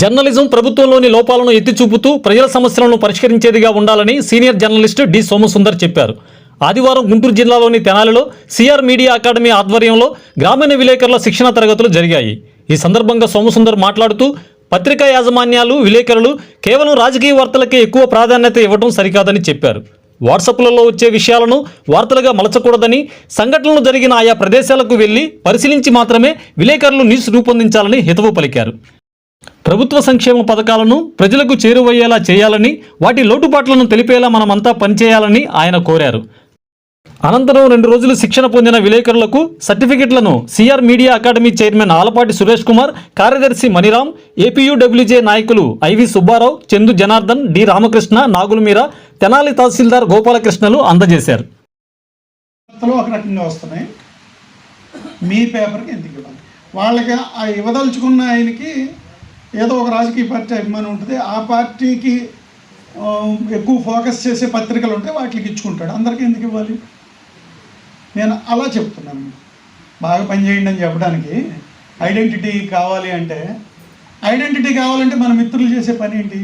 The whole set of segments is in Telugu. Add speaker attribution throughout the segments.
Speaker 1: జర్నలిజం ప్రభుత్వంలోని లోపాలను ఎత్తి చూపుతూ ప్రజల సమస్యలను పరిష్కరించేదిగా ఉండాలని సీనియర్ జర్నలిస్టు డి సోమసుందర్ చెప్పారు. ఆదివారం గుంటూరు జిల్లాలోని తెనాలిలో సిఆర్ మీడియా అకాడమీ ఆధ్వర్యంలో గ్రామీణ విలేకరుల శిక్షణ తరగతులు జరిగాయి. ఈ సందర్భంగా సోమసుందర్ మాట్లాడుతూ పత్రికా యాజమాన్యాలు విలేకరులు కేవలం రాజకీయ వార్తలకే ఎక్కువ ప్రాధాన్యత ఇవ్వడం సరికాదని చెప్పారు. వాట్సాప్లలో వచ్చే విషయాలను వార్తలుగా మలచకూడదని సంఘటనలు జరిగిన ఆయా ప్రదేశాలకు వెళ్ళి పరిశీలించి మాత్రమే విలేకరులు న్యూస్ రూపొందించాలని హితవు పలికారు. ప్రభుత్వ సంక్షేమ పథకాలను ప్రజలకు చేరువయ్యేలా చేయాలని వాటి లోటుపాట్లను తెలిపేలా మనమంతా పనిచేయాలని ఆయన కోరారు. అనంతరం రెండు రోజులు శిక్షణ పొందిన విలేకరులకు సర్టిఫికెట్లను CR media academy chairman Alapati Suresh Kumar కార్యదర్శి మణిరామ్ ఏపీయూడబ్ల్యూజే నాయకులు ఐవి సుబ్బారావు చందు జనార్దన్ డి రామకృష్ణ నాగులమీర తెనాలి తహసీల్దార్ గోపాలకృష్ణలు అందజేశారు.
Speaker 2: ఒక రకంగా వస్తున్నాయి. మీ పేపర్కి ఎందుకు ఇవ్వాలి? వాళ్ళకి ఆ ఇవ్వదలుచుకున్న ఆయనకి ఏదో ఒక రాజకీయ పార్టీ అభిమానం ఉంటుంది. ఆ పార్టీకి ఎక్కువ ఫోకస్ చేసే పత్రికలు ఉంటే వాటికి ఇచ్చుకుంటాడు. అందరికీ ఎందుకు ఇవ్వాలి? నేను అలా చెప్తున్నాను. బాగా పనిచేయండి అని చెప్పడానికి ఐడెంటిటీ కావాలి అంటే ఐడెంటిటీ కావాలంటే మన మిత్రులు చేసే పని ఏంటి?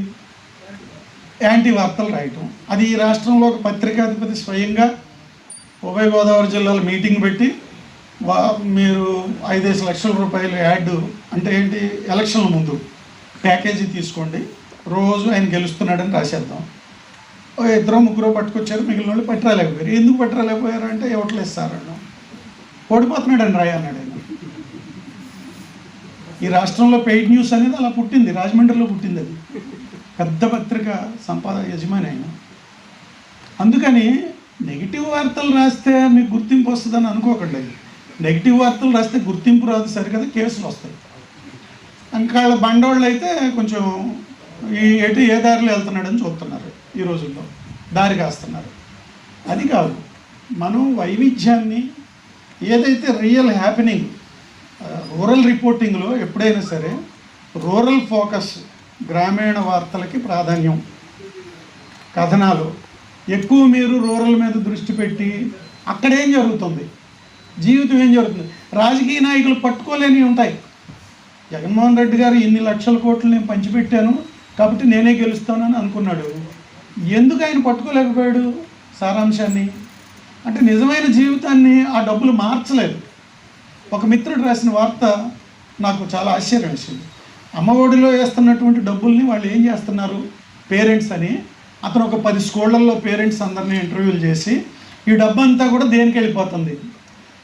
Speaker 2: యాంటీ వార్తలు రాయటం. అది ఈ రాష్ట్రంలో ఒక పత్రికాధిపతి స్వయంగా ఉభయ గోదావరి జిల్లాలో మీటింగ్ పెట్టి వా మీరు ఐదేసి లక్షల రూపాయలు యాడ్ అంటే ఏంటి? ఎలక్షన్ల ముందు ప్యాకేజీ తీసుకోండి. రోజు ఆయన గెలుస్తున్నాడని రాసేద్దాం. ఇద్దరు ముగ్గురు పట్టుకొచ్చారు మిగిలిన వాళ్ళు పట్టరాలేకపోయారు. ఎందుకు పట్టరాలేకపోయారు అంటే ఎవట్లు సార్ ఓడిపోతున్నాడని రాయన్నాడు ఆయన. ఈ రాష్ట్రంలో పెయిడ్ న్యూస్ అనేది అలా పుట్టింది రాజమండ్రిలో పుట్టింది అది. పెద్ద పత్రిక సంపాద యజమాని ఆయన. అందుకని నెగిటివ్ వార్తలు రాస్తే మీకు గుర్తింపు వస్తుందని అనుకోకండి. నెగిటివ్ వార్తలు రాస్తే గుర్తింపు రాదు సరికదా కేసులు వస్తాయి. ఇంకా బండోళ్ళు అయితే కొంచెం ఈ ఎటు ఏ దారిలో వెళ్తున్నాడని చూస్తున్నారు ఈ రోజుల్లో. దారి కాస్తున్నారు. అది కాదు. మనం వైవిధ్యాన్ని ఏదైతే రియల్ హ్యాపెనింగ్ రూరల్ రిపోర్టింగ్లో ఎప్పుడైనా సరే రూరల్ ఫోకస్ గ్రామీణ వార్తలకి ప్రాధాన్యం. కథనాలు. ఎక్కువ మీరు రూరల్ మీద దృష్టి పెట్టి అక్కడేం జరుగుతుంది? జీవితం ఏం జరుగుతుంది? రాజకీయ నాయకులు పట్టుకోలేని ఉంటాయి. జగన్మోహన్ రెడ్డి గారు ఇన్ని లక్షల కోట్లు నేను పంచిపెట్టాను కాబట్టి నేనే గెలుస్తానని అనుకున్నాడు. ఎందుకు ఆయన పట్టుకోలేకపోయాడు సారాంశాన్ని? అంటే నిజమైన జీవితాన్ని ఆ డబ్బులు మార్చలేదు. ఒక మిత్రుడు రాసిన వార్త నాకు చాలా ఆశ్చర్యం వేసింది. అమ్మఒడిలో వేస్తున్నటువంటి డబ్బుల్ని వాళ్ళు ఏం చేస్తున్నారు? పేరెంట్స్ అని. అతను ఒక పది స్కూళ్ళల్లో పేరెంట్స్ అందరినీ ఇంటర్వ్యూలు చేసి ఈ డబ్బు అంతా కూడా దేనికి వెళ్ళిపోతుంది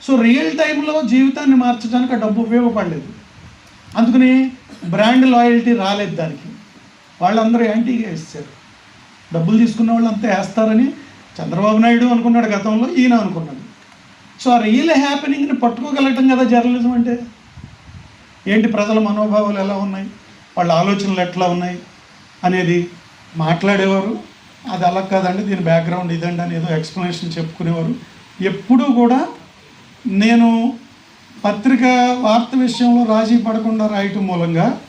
Speaker 2: సో రియల్ టైంలో జీవితాన్ని మార్చడానికి ఆ డబ్బు ఉపయోగపడలేదు. అందుకని బ్రాండ్ లాయల్టీ రాలేదు దానికి. వాళ్ళందరూ యాంటీగా ఇస్తారు డబ్బులు తీసుకున్న వాళ్ళు అంతా వేస్తారని చంద్రబాబు నాయుడు అనుకున్నాడు గతంలో ఈయన అనుకున్నాడు. సో ఆ రియల్ హ్యాపెనింగ్ని పట్టుకోగలగటం కదా జర్నలిజం అంటే? ఏంటి ప్రజల మనోభావాలు ఎలా ఉన్నాయి? వాళ్ళ ఆలోచనలు ఎట్లా ఉన్నాయి? అనేది మాట్లాడేవారు. అది అలా కాదండి దీని బ్యాక్గ్రౌండ్ ఇదండి అని ఏదో ఎక్స్ప్లెనేషన్ చెప్పుకునేవారు. ఎప్పుడూ కూడా నేను పత్రిక వార్త విషయంలో రాజీ పడకుండా రాయటం మూలంగా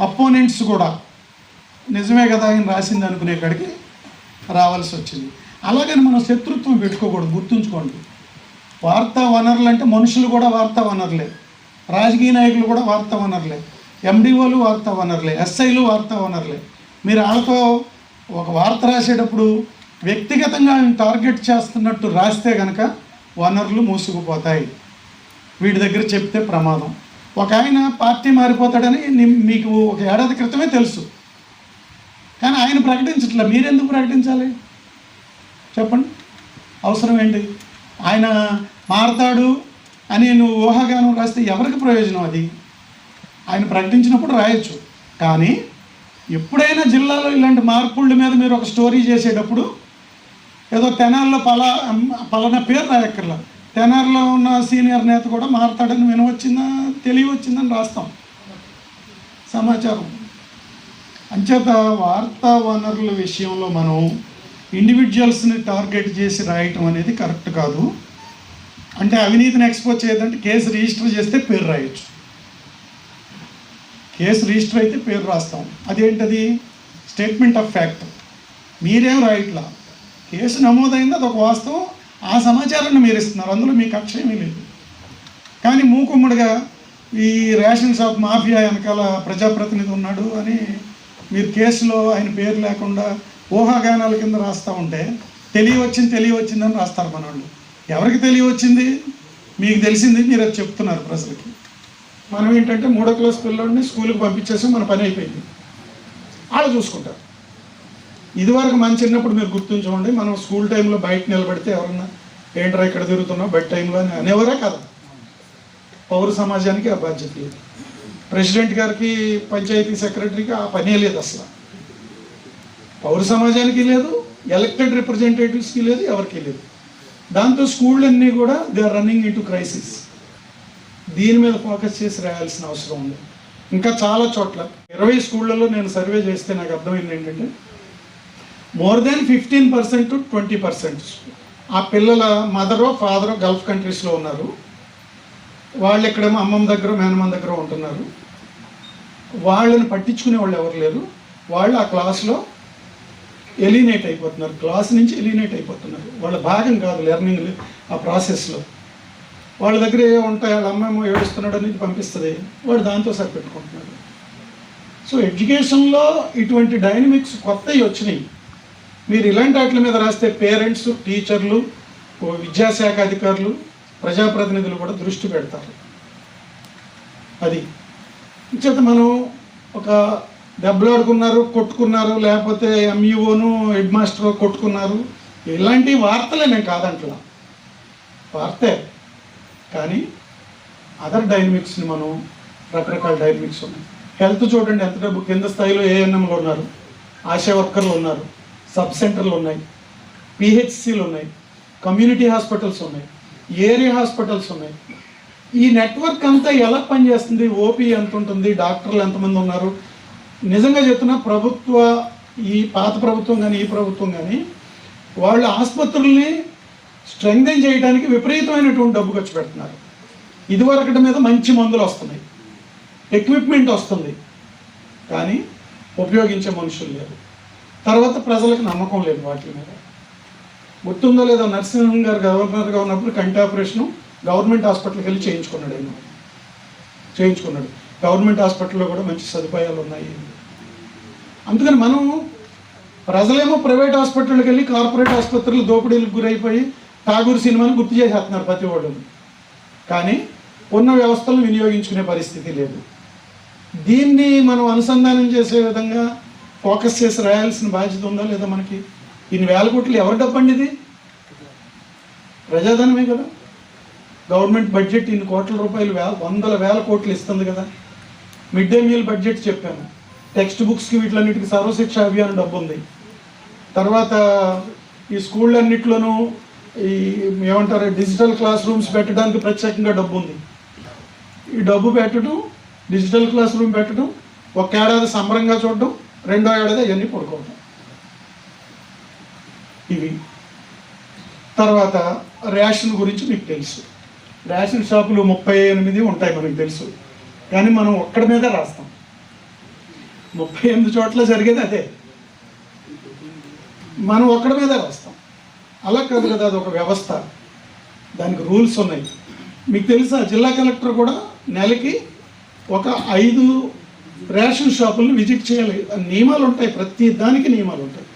Speaker 2: అపోనెంట్స్ కూడా నిజమే కదా ఆయన రాసింది అనుకునే కాడికి రావాల్సి వచ్చింది. అలాగని మనం శత్రుత్వం పెట్టుకోకూడదు గుర్తుంచుకోండి. వార్తా వనరులు అంటే మనుషులు కూడా వార్తా వనరులే. రాజకీయ నాయకులు కూడా వార్తా వనరులే. ఎండిఓలు వార్తా వనరులే. ఎస్ఐలు వార్తా వనరులే. మీరు వాళ్ళతో ఒక వార్త రాసేటప్పుడు వ్యక్తిగతంగా ఆయన టార్గెట్ చేస్తున్నట్టు రాస్తే కనుక వనరులు మూసుకుపోతాయి. వీడి దగ్గర చెప్తే ప్రమాదం. ఒక ఆయన పార్టీ మారిపోతాడని ని- మీకు ఒక ఏడాది క్రితమే తెలుసు. కానీ ఆయన ప్రకటించట్లే. మీరెందుకు ప్రకటించాలి? చెప్పండి. అవసరం ఏంటి? ఆయన మారతాడు అని నువ్వు ఊహాగానం రాస్తే ఎవరికి ప్రయోజనం అది? ఆయన ప్రకటించినప్పుడు రాయొచ్చు. కానీ ఎప్పుడైనా జిల్లాలో ఇలాంటి మార్పుళ్ళ మీద మీరు ఒక స్టోరీ చేసేటప్పుడు ఏదో తెనాల్లో పలా పలానా పేరు రాయక్కర్లా. టెనర్లో ఉన్న సీనియర్ నేత కూడా మారతాడని వినవచ్చిందా తెలియవచ్చిందని రాస్తాం. సమాచారం. అంచేత వార్తా వనరుల విషయంలో మనం ఇండివిజువల్స్ని టార్గెట్ చేసి రాయటం అనేది కరెక్ట్ కాదు. అంటే అవినీతిని ఎక్స్పోజ్ చేయదంటే కేసు రిజిస్టర్ చేస్తే పేరు రాయొచ్చు. కేసు రిజిస్టర్ అయితే పేరు రాస్తాం. అదేంటది? Statement of fact. మీరేం రాయట్లా? కేసు నమోదైంది అదొక వాస్తవం. ఆ సమాచారాన్ని మీరు ఇస్తున్నారు. అందులో మీకు కక్ష ఏమీ లేదు. కానీ మూకుమ్మడిగా ఈ రేషన్ షాప్ మాఫియా వెనకాల ప్రజాప్రతినిధి ఉన్నాడు అని మీరు కేసులో ఆయన పేరు లేకుండా ఊహాగానాల కింద రాస్తూ ఉంటే తెలియవచ్చింది తెలియవచ్చిందని రాస్తారు మన వాళ్ళు ఎవరికి తెలియవచ్చింది? మీకు తెలిసింది మీరు అది చెప్తున్నారు ప్రజలకి. మనం ఏంటంటే మూడో క్లాస్ పిల్లోడిని స్కూల్కి పంపించేసి మన పని అయిపోయింది. వాళ్ళు చూసుకుంటారు. ఇదివరకు మన చిన్నప్పుడు మీరు గుర్తుంచుకోండి మనం స్కూల్ టైంలో బయట నిలబడితే ఎవరన్నా ఏంట్రా ఇక్కడ తిరుగుతున్నావు? బయట టైంలో? అని అనేవరే కదా. పౌర సమాజానికి ఆ బాధ్యత లేదు. ప్రెసిడెంట్ గారికి పంచాయతీ సెక్రటరీకి ఆ పనే లేదు అసలు. పౌర సమాజానికి లేదు ఎలక్టెడ్ రిప్రజెంటేటివ్స్కి లేదు ఎవరికి లేదు. దాంతో స్కూళ్ళన్నీ కూడా they are running into crisis. దీని మీద ఫోకస్ చేసి రాయాల్సిన అవసరం ఉంది. ఇంకా చాలా చోట్ల ఇరవై స్కూళ్ళలో నేను సర్వే చేస్తే నాకు అర్థమైంది ఏంటంటే more than fifteen percent to twenty percent ఆ పిల్లల మదరో ఫాదరో గల్ఫ్ కంట్రీస్లో ఉన్నారు. వాళ్ళు ఇక్కడేమో అమ్మమ్మ దగ్గర మేనమ్మ దగ్గర ఉంటున్నారు. వాళ్ళని పట్టించుకునే వాళ్ళు ఎవరు లేరు. వాళ్ళు ఆ క్లాస్లో ఎలినేట్ అయిపోతున్నారు. క్లాస్ నుంచి ఎలినేట్ అయిపోతున్నారు. వాళ్ళ భాగం కాదు లెర్నింగ్ ఆ ప్రాసెస్లో. వాళ్ళ దగ్గర ఏ ఉంటాయి వాళ్ళ అమ్మేమో ఏడుస్తున్నాడు అనేది పంపిస్తుంది. వాడు దాంతో సరిపెట్టుకుంటున్నాడు. సో ఎడ్యుకేషన్లో ఇటువంటి డైనమిక్స్ కొత్తవి వచ్చినాయి. మీరు ఇలాంటి వాటి మీద రాస్తే పేరెంట్స్ టీచర్లు విద్యాశాఖ అధికారులు ప్రజాప్రతినిధులు కూడా దృష్టి పెడతారు. అది. చేత మనం ఒక దెబ్బలాడుకున్నారు కొట్టుకున్నారు లేకపోతే ఎంఈఓను హెడ్ మాస్టర్ కొట్టుకున్నారు ఇలాంటి వార్తలే నేను కాదంటలా వార్తే. కానీ అదర్ డైనమిక్స్ని మనం రకరకాల డైనమిక్స్ ఉన్నాయి. హెల్త్ చూడండి ఎంత డబ్బు కింద స్థాయిలో ఏఎన్ఎంలు ఉన్నారు? ఆశా వర్కర్లు ఉన్నారు. సబ్ సెంటర్లు ఉన్నాయి పిహెచ్సిలు ఉన్నాయి కమ్యూనిటీ హాస్పిటల్స్ ఉన్నాయి ఏరియా హాస్పిటల్స్ ఉన్నాయి. ఈ నెట్వర్క్ అంతా ఎలా పనిచేస్తుంది? ఓపీ ఎంత ఉంటుంది? డాక్టర్లు ఎంతమంది ఉన్నారు? నిజంగా చెప్తున్నా ప్రభుత్వ ఈ పాత ప్రభుత్వం కానీ ఈ ప్రభుత్వం కానీ వాళ్ళు ఆసుపత్రుల్ని స్ట్రెంగ్థెన్ చేయడానికి విపరీతమైనటువంటి డబ్బు ఖర్చు పెడుతున్నారు. ఇదివరకటి మీద మంచి మందులు వస్తున్నాయి. ఎక్విప్మెంట్ వస్తుంది. కానీ ఉపయోగించే మనుషులు లేరు. తర్వాత ప్రజలకు నమ్మకం లేదు వాటి మీద. గుర్తుందో లేదో నరసింహన్ గారు గవర్నర్గా ఉన్నప్పుడు కంటి ఆపరేషన్ గవర్నమెంట్ హాస్పిటల్కి వెళ్ళి చేయించుకున్నాడు ఆయన. చేయించుకున్నాడు. గవర్నమెంట్ హాస్పిటల్లో కూడా మంచి సదుపాయాలు ఉన్నాయి. అందుకని మనం ప్రజలేమో ప్రైవేట్ హాస్పిటల్కి వెళ్ళి కార్పొరేట్ ఆసుపత్రులు దోపిడీలకు గురైపోయి ఠాగూర్ సినిమాని గుర్తు చేసేస్తున్నారు ప్రతి వాళ్ళు కానీ ఉన్న వ్యవస్థలను వినియోగించుకునే పరిస్థితి లేదు. దీన్ని మనం అనుసంధానం చేసే విధంగా ఫోకస్ చేసి రాయాల్సిన బాధ్యత ఉందా లేదా మనకి? ఇన్ని వేల కోట్లు ఎవరి డబ్బండి ఇది? ప్రజాధనమే కదా. గవర్నమెంట్ బడ్జెట్ ఇన్ని కోట్ల రూపాయలు వేల వందల వేల కోట్లు ఇస్తుంది కదా. మిడ్ డే మీల్ బడ్జెట్ చెప్పాను. టెక్స్ట్ బుక్స్కి వీటిలన్నిటికి సర్వశిక్ష అభియాన్ డబ్బు ఉంది తర్వాత ఈ స్కూళ్ళన్నిట్లోనూ ఈ ఏమంటారు డిజిటల్ క్లాస్ రూమ్స్ పెట్టడానికి ప్రత్యేకంగా డబ్బు ఉంది ఈ డబ్బు పెట్టడం డిజిటల్ క్లాస్ రూమ్ పెట్టడం ఒక ఏడాది సంబరంగా చూడడం రెండో ఏడాది అవన్నీ పడుకోవటం. ఇవి. తర్వాత రేషన్ గురించి మీకు తెలుసు. రేషన్ షాపులు ముప్పై ఎనిమిది ఉంటాయి మనకు తెలుసు. కానీ మనం ఒక్కడి మీద రాస్తాం. ముప్పై ఎనిమిది చోట్ల జరిగేది అదే. మనం ఒక్కడి మీద రాస్తాం. అలా కాదు కదా అది ఒక వ్యవస్థ. దానికి రూల్స్ ఉన్నాయి. మీకు తెలుసా జిల్లా కలెక్టర్ కూడా నెలకి ఒక ఐదు రేషన్ షాపులను విజిట్ చేయాలి. ఆ నియమాలు ఉంటాయి ప్రతి దానికి నియమాలు ఉంటాయి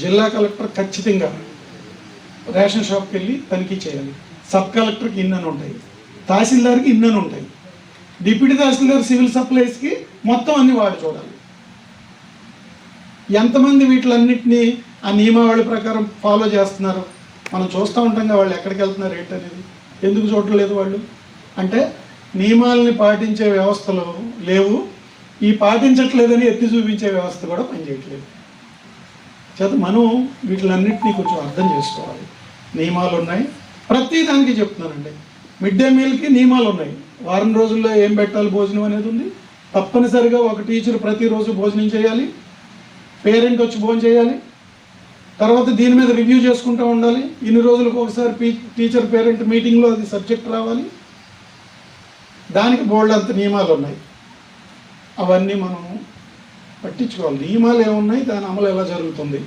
Speaker 2: జిల్లా కలెక్టర్ ఖచ్చితంగా రేషన్ షాప్కి వెళ్ళి తనిఖీ చేయాలి. సబ్ కలెక్టర్కి ఇన్నని ఉంటాయి తహసీల్దార్కి ఇన్నని ఉంటాయి డిప్యూటీ తహసీల్దార్ సివిల్ సప్లైస్కి మొత్తం అన్ని వాడు చూడాలి. ఎంతమంది వీటిలన్నింటినీ ఆ నియమావళి ప్రకారం ఫాలో చేస్తున్నారు? మనం చూస్తూ ఉంటాం కదా వాళ్ళు ఎక్కడికి వెళ్తున్నారు ఏంటనేది ఎందుకు చూడలేదు వాళ్ళు? అంటే నియమాలని పాటించే వ్యవస్థలు లేవు. ఈ పాటించట్లేదని ఎత్తి చూపించే వ్యవస్థ కూడా పనిచేయట్లేదు. చేత మనం వీటిలన్నింటినీ కొంచెం అర్థం చేసుకోవాలి. నియమాలు ఉన్నాయి ప్రతి దానికి చెప్తున్నానండి. మిడ్ డే మీల్కి నియమాలు ఉన్నాయి వారం రోజుల్లో ఏం పెట్టాలి భోజనం అనేది ఉంది. తప్పనిసరిగా ఒక టీచర్ ప్రతిరోజు భోజనం చేయాలి. పేరెంట్ వచ్చి భోజనం చేయాలి. తర్వాత దీని మీద రివ్యూ చేసుకుంటూ ఉండాలి. ఇన్ని రోజులకు ఒకసారి పీ టీచర్ పేరెంట్ మీటింగ్లో అది సబ్జెక్ట్ రావాలి. దానికి బోల్డ్ అంత నియమాలు ఉన్నాయి అవన్నీ మనం పట్టించుకోవాలి. నియమాలు ఏమున్నాయి? దాని అమలు ఎలా జరుగుతుంది?